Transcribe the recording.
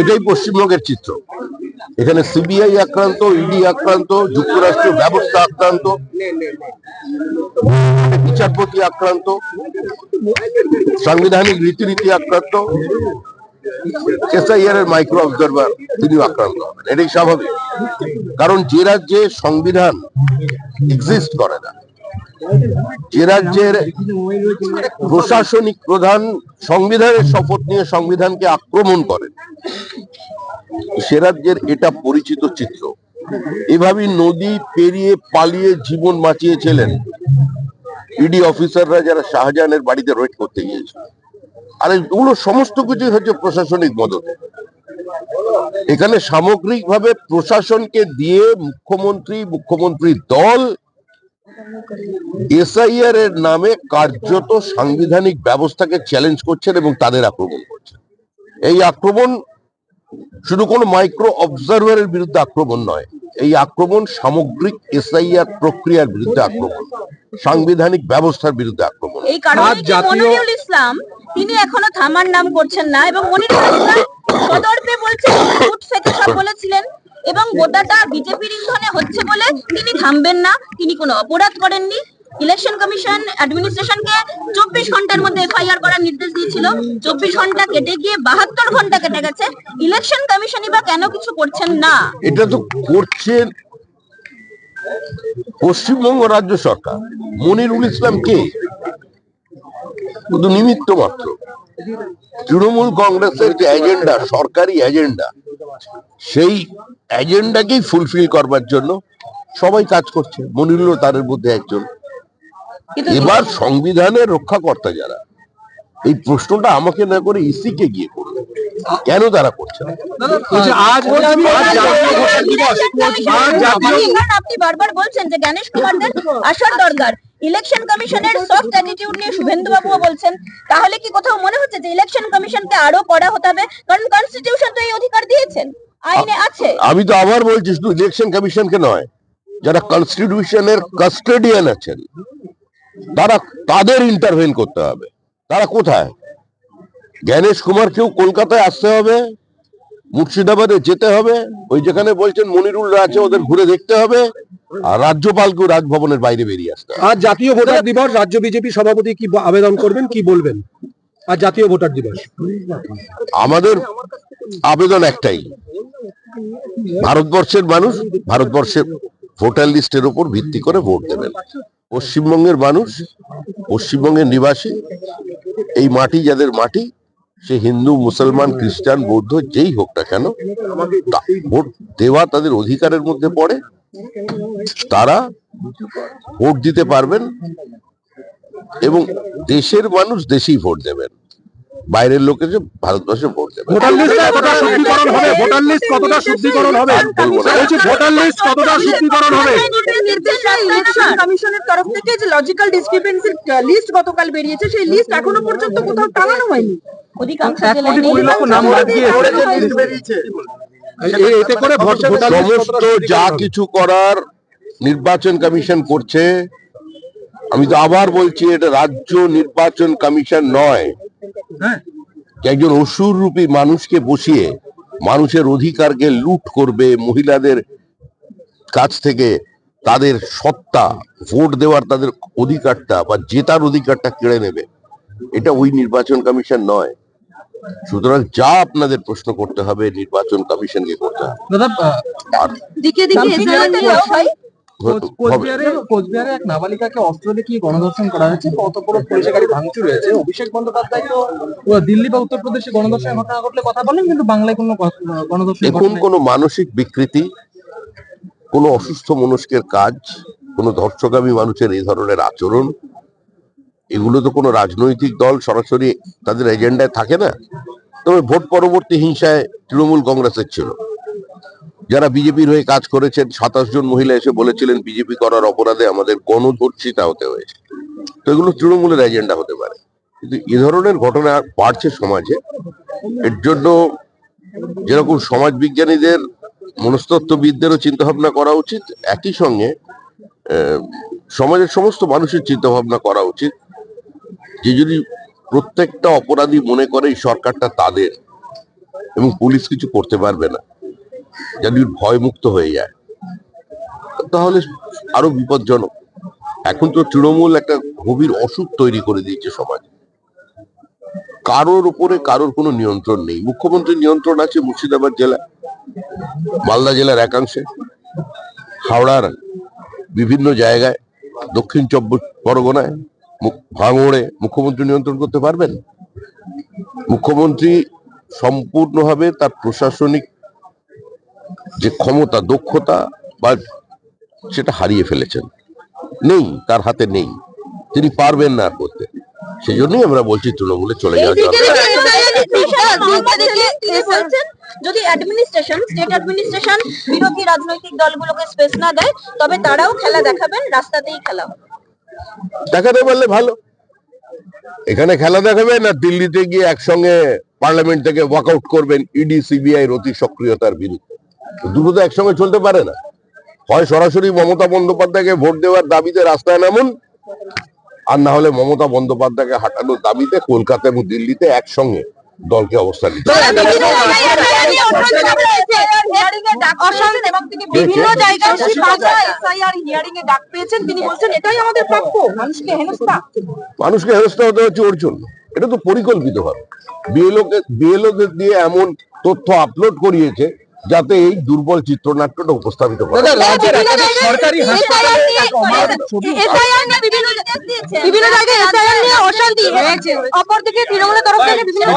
এটাই পশ্চিমবঙ্গের চিত্র। এখানে সিবিআই আক্রান্ত, ইডি আক্রান্ত, যুক্তরাষ্ট্র ব্যবস্থা আক্রান্ত, বিচারপতি আক্রান্ত, সাংবিধানিক রীতিনীতি আক্রান্ত, এসআইআর এর মাইক্রো অবজারভার তিনিও আক্রান্ত হবেন। এটাই স্বাভাবিক। কারণ যে রাজ্যে সংবিধান এক্সিস্ট করে না যে রাজ্যের প্রশাসনিক প্রধান সংবিধানের শপথ নিয়ে সংবিধানকে আক্রমণ করেন, সে রাজ্যের এটা পরিচিত চিত্র। এভাবেই নদী পেরিয়ে পালিয়ে জীবন বাঁচিয়েছিলেন ইডি অফিসাররা যারা শাহজাহানের বাড়িতে রেড করতে গিয়েছিল। আর এগুলো সমস্ত কিছুই হচ্ছে প্রশাসনিক মদতে। এখানে সামগ্রিকভাবে প্রশাসনকে দিয়ে মুখ্যমন্ত্রী, মুখ্যমন্ত্রীর দল এসআইআর এর নামে কার্যত সাংবিধানিক ব্যবস্থাকে চ্যালেঞ্জ করছেন এবং তাদের আক্রমণ করছেন। এই আক্রমণ শুধু কোনো মাইক্রো অবজারভারের বিরুদ্ধে আক্রমণ নয় এই আক্রমণ সামগ্রিক এসআইআর প্রক্রিয়ার বিরুদ্ধে আক্রমণ সাংবিধানিক ব্যবস্থার বিরুদ্ধে আক্রমণ। এই কারণে কি মনিরুল ইসলাম তিনি এখনও থামার নাম করছেন না এবং মনিরুল ইসলাম সদর্পে বলছেন ফুট ফেটে সব বলেছিলেন এবং গোটাটা বিজেপির ইন্ধনে হচ্ছে বলে তিনি থামবেন না, তিনি কোনো অপরাধ করেননি। ইলেকশন কমিশন অ্যাডমিনিস্ট্রেশনকে চব্বিশ ঘণ্টার মধ্যে এফআইআর করার নির্দেশ দিয়েছিল। চব্বিশ ঘণ্টা কেটে গিয়ে বাহাত্তর ঘণ্টা কেটে গেছে। ইলেকশন কমিশনই বা কেন কিছু করছেন না? এটা তো করছেন পশ্চিমবঙ্গ রাজ্য সরকার। মনিরুল ইসলাম কে? শুধু নিমিত্ত মাত্র। তৃণমূল কংগ্রেসের যে এজেন্ডা সরকারি এজেন্ডা সেই এজেন্ডাকেই ফুলফিল করবার জন্য সবাই কাজ করছে। মনিরুল তাদের মধ্যে একজন। এবার সংবিধানের রক্ষাকর্তা যারা এই প্রশ্নটা আমাকে না করে ইসি কে গিয়ে করবে। কেন তারা করছে আপনি বারবার বলছেন যে জ্ঞানেশ কুমারদের আসার দরকার। ইলেকশন কমিশনের সফট অ্যাটিটিউড নিয়ে শুভেন্দু বাবুও বলছেন। তাহলে কি কোথাও মনে হচ্ছে যে ইলেকশন কমিশনকে আরও কড়া হতে হবে? কারণ কনস্টিটিউশন তো এই অধিকার দিয়েছেন। আইনে আছে। আমি তো আবার বলছি শুধু ইলেকশন কমিশনকে নয় যারা কনস্টিটিউশনের কাস্টোডিয়ান আছেন তারা তাদের ইন্টারভেন করতে হবে। তারা কোথায়? জ্ঞানেশ কুমারকেও কলকাতায় আসতে হবে মুর্শিদাবাদে যেতে হবে ওই যেখানে বলছেন মনিরুলরা আছে ওদের ঘুরে দেখতে হবে আর রাজ্যপালকেও রাজভবনের বাইরে বেরিয়ে আসতে হবে। আজ জাতীয় ভোটার দিবস রাজ্য বিজেপি সভাপতি কি আবেদন করবেন কি বলবেন? আজ জাতীয় ভোটার দিবস। আমাদের আবেদন একটাই। ভারতবর্ষের মানুষ ভারতবর্ষের ভোটার লিস্টের উপর ভিত্তি করে ভোট দেবেন। পশ্চিমবঙ্গের মানুষ, পশ্চিমবঙ্গের নিবাসী, এই মাটি যাদের মাটি, সে হিন্দু, মুসলমান, খ্রিস্টান, বৌদ্ধ, যেই হোক না কেন ভোট দেওয়া তাদের অধিকারের মধ্যে পড়ে। তারা ভোট দিতে পারবেন এবং দেশের মানুষ দেশেই ভোট দেবেন। বাইরের লোকে যে ভারতবর্ষে ভোট দেবেন। ভোটার লিস্ট কতটা শুদ্ধিকরণ হবে? ভোটার লিস্ট কতটা শুদ্ধিকরণ হবে? বলব না। বলছি ভোটার লিস্ট কতটা শুদ্ধিকরণ হবে? ইলেকশন কমিশনের তরফ থেকে যে লজিক্যাল ডিসক্রিপেন্সির লিস্ট গতকাল বেরিয়েছে সেই লিস্ট এখনও পর্যন্ত কোথাও টাঙানো হয়নি। অধিকাংশ জেলায় নেই। নাম বাদ দিয়ে এ- এতে করে ভোট সমস্ত যা কিছু করার নির্বাচন কমিশন করছে। আমি তো আবার বলছি এটা রাজ্য নির্বাচন কমিশন নয়। হ্যাঁ। একজন অসুর রূপী মানুষকে বসিয়ে মানুষের অধিকারকে লুট করবে মহিলাদের কাছ থেকে তাদের সত্তা ভোট দেওয়ার তাদের অধিকারটা বা জেতার অধিকারটা কেড়ে নেবে। এটা ওই নির্বাচন কমিশন নয়। সুতরাং যা আপনাদের প্রশ্ন করতে হবে নির্বাচন কমিশনকে করতে হবে। দাদা দিকে দিকে কোচবিহারে কোচবিহারে এক নাবালিকাকে অস্ত্র দেখিয়ে গণধর্ষণ করা হয়েছে। কত বড় পুলিশের গাড়ি ভাঙচুর হয়েছে। অভিষেক বন্দ্যোপাধ্যায় তো দিল্লি বা উত্তরপ্রদেশে গণধর্ষণের ঘটনা ঘটলে কথা বলেন কিন্তু বাংলায় কোনো গণধর্ষণ দেখুন কোনো মানসিক বিকৃতি কোনো অসুস্থ মনস্কের কাজ কোনো ধর্ষকামী মানুষের এই ধরনের আচরণ এগুলো তো কোনো রাজনৈতিক দল সরাসরি তাদের এজেন্ডায় থাকে না। তবে ভোট পরবর্তী হিংসায় তৃণমূল কংগ্রেসের ছিল। যারা বিজেপির হয়ে কাজ করেছেন, সাতাশ জন মহিলা এসে বলেছিলেন, বিজেপি করার অপরাধে আমাদের গণধর্ষিতা হতে হয়েছে। তো এগুলো তৃণমূলের এজেন্ডা হতে পারে। কিন্তু এ ধরনের ঘটনা বাড়ছে সমাজে। এর জন্য যেরকম সমাজ বিজ্ঞানীদের মনস্তত্ত্ববিদদেরও চিন্তা ভাবনা করা উচিত, একই সঙ্গে সমাজের সমস্ত মানুষের চিন্তা ভাবনা করা উচিত যে যদি প্রত্যেকটা অপরাধী মনে করে এই সরকারটা তাদের এবং পুলিশ কিছু করতে পারবে না যদি ভয় মুক্ত হয়ে যায়, তাহলে আরও বিপজ্জনক। এখন তো তৃণমূল একটা গভীর অসুখ তৈরি করে দিয়েছে সমাজে। কারোর উপরে কারোর কোনো নিয়ন্ত্রণ নেই। মুখ্যমন্ত্রীর নিয়ন্ত্রণ আছে মুর্শিদাবাদ জেলা মালদা জেলার একাংশে, হাওড়ার বিভিন্ন জায়গায়, দক্ষিণ চব্বিশ পরগনায় ভাঙড়ে মুখ্যমন্ত্রী নিয়ন্ত্রণ করতে পারবেন? মুখ্যমন্ত্রী সম্পূর্ণভাবে তার প্রশাসনিক যে ক্ষমতা দক্ষতা বা সেটা হারিয়ে ফেলেছেন। নেই তার হাতে নেই। তিনি পারবেন না করতে। সেই জন্যই আমরা বলছি তৃণমূলে চলে যাওয়া যদি অ্যাডমিনিস্ট্রেশন স্টেট অ্যাডমিনিস্ট্রেশন বিরোধী রাজনৈতিক দলগুলোকে স্পেস না দেয় তবে তারাও খেলা দেখাবেন রাস্তাতেই খেলা দেখাতে পারলে ভালো। এখানে খেলা দেখাবেন আর দিল্লিতে গিয়ে একসঙ্গে পার্লামেন্ট থেকে ওয়াকআউট করবেন। ইডি সিবিআই অতি সক্রিয়তার বিরুদ্ধে। দুটো তো একসঙ্গে চলতে পারে না। হয় সরাসরি মমতা বন্দ্যোপাধ্যায়কে ভোট দেওয়ার দাবিতে রাস্তায় নামুন আর না হলে মমতা বন্দ্যোপাধ্যায়কে হাঁটানোর দাবিতে কলকাতা এবং দিল্লিতে একসঙ্গে দলকে অবস্থান নিতে মানুষকে হেনস্থা। হতে হচ্ছে ওর জন্য। এটা তো পরিকল্পিত ভাবে বিএলও বিএলও দিয়ে এমন তথ্য আপলোড করিয়েছে যাতে এই দুর্বল চিত্রনাট্যটা উপস্থাপিত করা সরকারি বিভিন্ন জায়গায় অশান্তি অপরদিকে তরফ থেকে বিভিন্ন